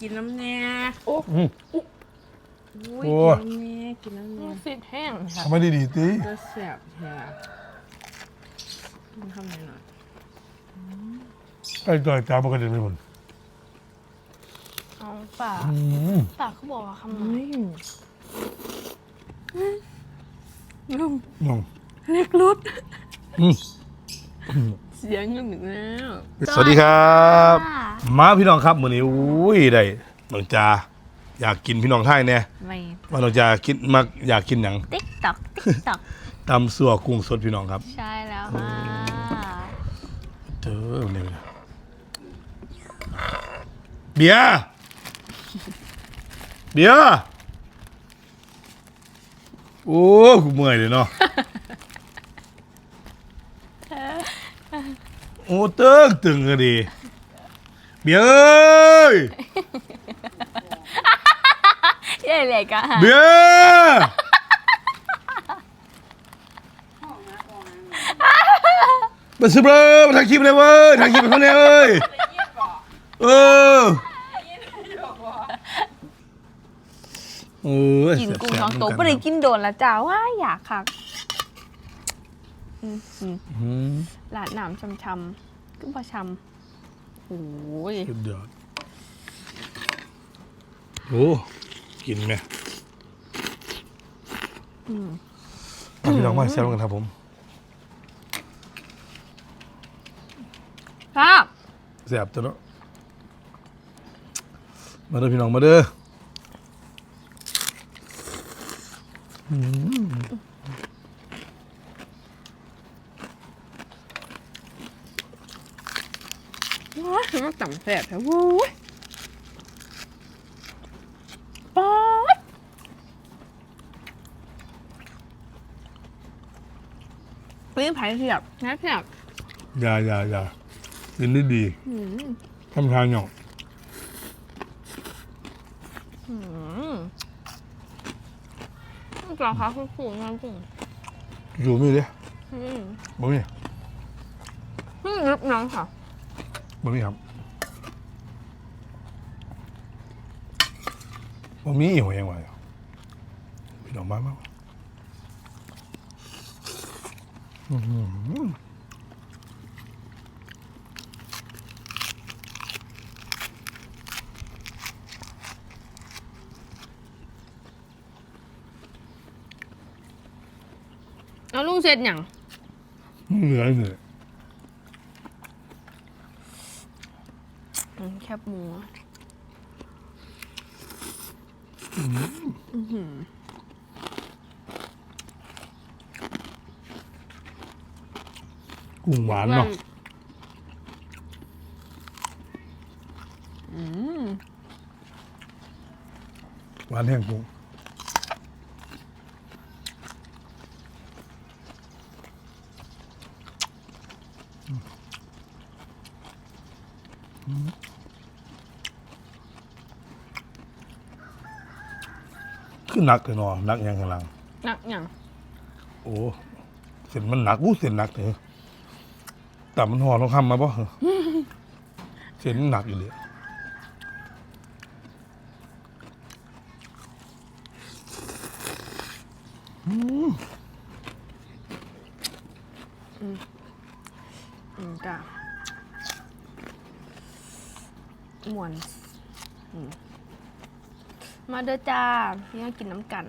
กินน้ำแน่อืม อุ้ยโอ้ กินน้ำแน่กินน้ำแน่ฟิตแห้งค่ะทำไมดีดีๆตีจะแสบแผลมันทำไงหน่อยไอ้จ่อยจ้าปกติไม่หมดเอาป่าอืมป่าเขาบอกว่าคำนั้นนี่ลุงน้องเล็กรุดอืม เสียงเงินหนึ่งแล้วสวัสดีครับค่ะมาพี่น้องครับมื้อนี้อุ้ยได้น้องจาอยากกินพี่น้องไทยแน่ไม่ ว่าน้องจาคิดมักอยากกินหยัง ติ๊กตอกติ๊กตอกตำสัวกุ้งสดพี่น้องครับใช่แล้วค่ะเธอเนี่ยเบียร์เบียร์โอ้กูเมื่อยเลยเนาะ โอ้ตึงตึงก็ดีเบียร์เอ้ยเย่เลยกะเบียร์มาสิบเลยมาถ่ายคลิปเลยเว้ยถ่ายคลิปเป็นคนเนี่ยเอ้ยเออเออกินกุ้งแซ่บๆท้องโตำกัไม่ได้กินโดนละจ้าว่าอยากค่ะ อืมอืมอืมหลาดหนามชำชำๆขึ้นประชำโอ้ยสุดยอดโอ้กินไหมอืมเอาพี่น้องมาแซวกันครับผมครับแซ่บตัวเนาะมาเด้อพี่น้องมาเด้ออืม ว้า ยมันต่ำแสบแท้โว้ยป๊าดนี่ไผ่เสียบนะเสียบอย่าอย่าอย่ากินได้ดีอืมทำทานหยองอืมจ้าค่ะคุณครูงานจริงอยู่มีเลยอืมบ่มีนี่รึบน้องค่ะ บ่มีครับบ่มีอีหัวยังไงพี่น้องมามาอื้อหือเอาลุงเสร็จยังเหนื่อยเหนื่อย อืมแค บหมูกุ้งหวานเนาะอืมหวานแห้งกุ้ง คือหนักเลยเนาะหนักยังข้างหลัง หนักยังโอ้เส้นมันหนักอู้เส้นหนักเลยแต่มันห่อทองคำมาป่ะเส้นมันหนักอยู่เลยอืมอืมจ้าหมวนอืม มาเด้อจ้าพี่มากินน้ำกัน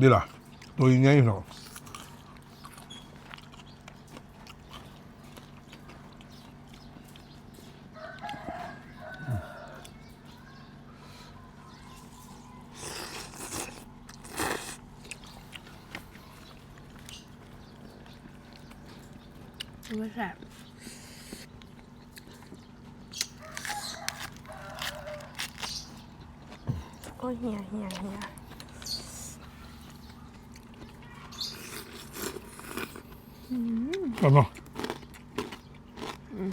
ดีล่ะตัวยังไงเนาะ ไม่แสบโอ้ยเหี่ยเหี่ยเหี่ยอืมครับเนาะอืม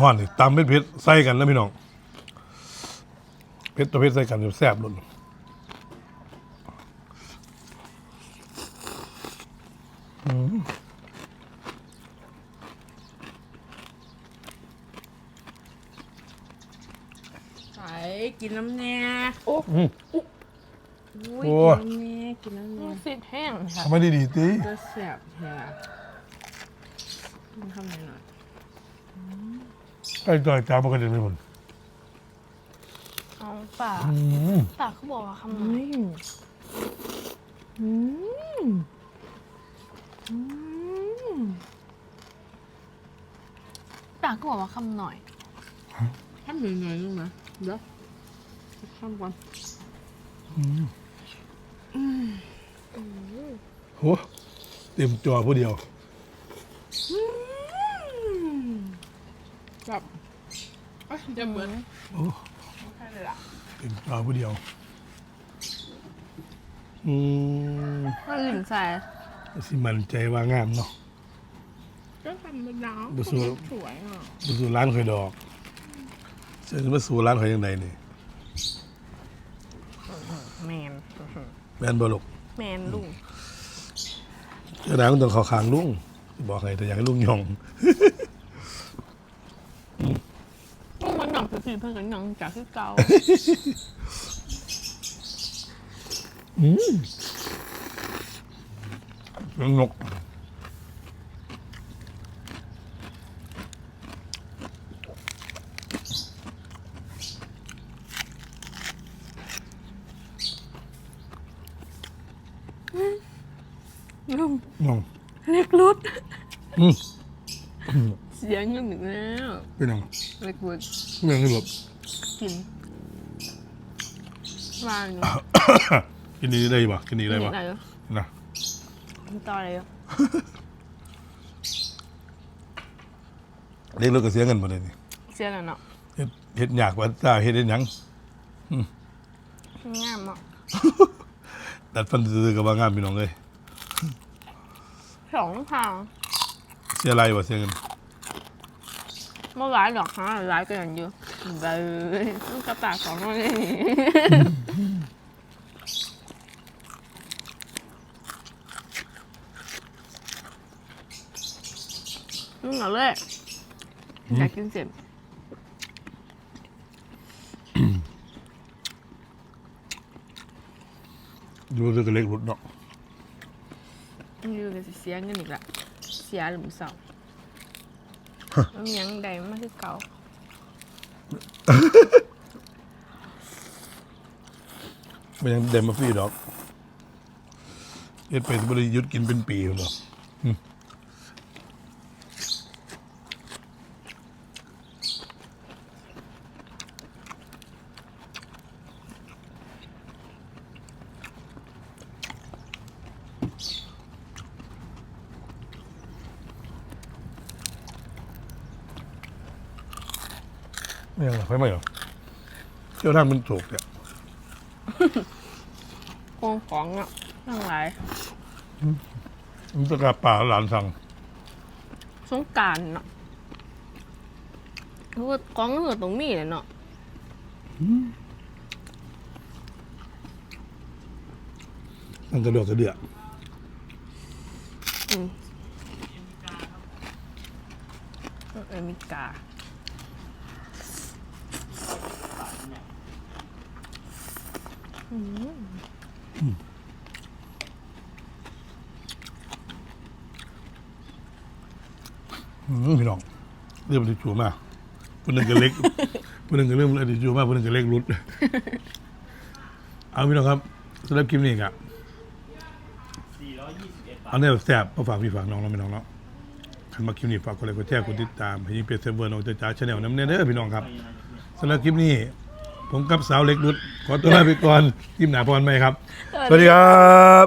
ห่อนนี่ตำเผ็ดๆใส่กันแล้วพี่น้องเผ็ดตัวเผ็ดใส่กันจะแซ่บๆหล่น ใส่กินน้ำแน่โอ้อืม อุ้ยโอ้ กินน้ำแน่กินน้ำแน่ฟิตแห้งค่ะทำไมดีดีๆตีจะแสบแท้มันทำไงหน่อยไอ้จอยจ้ามันก็จะไม่หมดเอาปากอืมปากเขาบอกว่าคำไหนอืมอืม ปากเขาบอกว่าคำหน่อยทำหน่อยหน่อยนึงนะเดี๋ยวทำก่อนโหเต็มจอผู้เดียวแบบเอ้ยจะเหมือนโอ้ใช่เลยล่ะเต็มจอผู้เดียว อืมก็ลิ่นใส่ สิมันใจว่างามเนาะ ก็ทำเป็นน้ำบุษูสวยอะมาสู่ร้านข่อยดอกเจะมาสู่ร้านข่อยยังไงนี่แมนแม่นบ่ลูกแมนลุงเจ้าดางมันต้องเข้าข้างลุงบอกให้แต่อยากให้ลุงยองลุงมันหนังคือเพื่อนกันหนังจากที่เก่าอืม เรื่องนกลุงน้องเล็กรุดอืมเสียเงินหนึ่งแล้วเป็นน้องเล็กรุดเรื่องที่แบบกินวางอยู่กินนี้ได้ปะกินนี้ได้นี่ปะอะไรอยู่นะ ต่ออะไรอยู่เรียกรถก็เสียเงินหมดเลยนี่เสียแล้วเนาะเฮ็ดเฮ็ดยากว่าตาเฮ็ดเฮ็ดหยังงามอะดัดฟันซื้อๆกับว่างามพี่น้องเลยสองทางเสียไรบ่เสียเงินเมื่อวานดอกฮะร้ายกันอยู่ไปลูกกระตากสองคนนี่ ลุงเอาเลยอยากกินเสร็จอยู่ซื้อก็เล็กรุดเนาะอยู่กับสิเสียเงินอีกละเสียหรือเปล่ามันยังใดมากคือเก่ามันยังเดมมาฟรีดอกเฮ็ดไปบ่ได้หยุดกินเป็นปีพุ่นดอ กอืมไม่ยังไงไฟไหม้เหรอเจ้าทางมันโศกเนี่ยโกงของอะทั้งหลายมันจะกลับป่าหลานสั่งสงกรารเนาะคือกองก็คือตรงมีเลยเนาะมันกระโดดกระเดื่ออืมอเมริกา อืม พี่น้องเรื่องมันจะจูมากคนหนึ่งก็เล็กคนหนึ่งก็เรื่องมันจะจูมากคนหนึ่งก็เล็กรุดเอาพี่น้องครับสำหรับคลิปนี้ครับเอาเนี่ยแซ่บมาฝากพี่ฝากน้องเราพี่น้องเนาะขันมาคลิปนี้ฝากกดไลค์กดแชร์กดติดตามให้ยิ่งเพจเซฟเวอร์น้องจ้าจ้าชาแนลน้ำเนเด้อพี่น้องครับสำหรับคลิปนี้ ผมกับสาวเล็กรุดขอตัวลาไปก่อนคลิปหนาพรไหมครับ สวัสดีครับ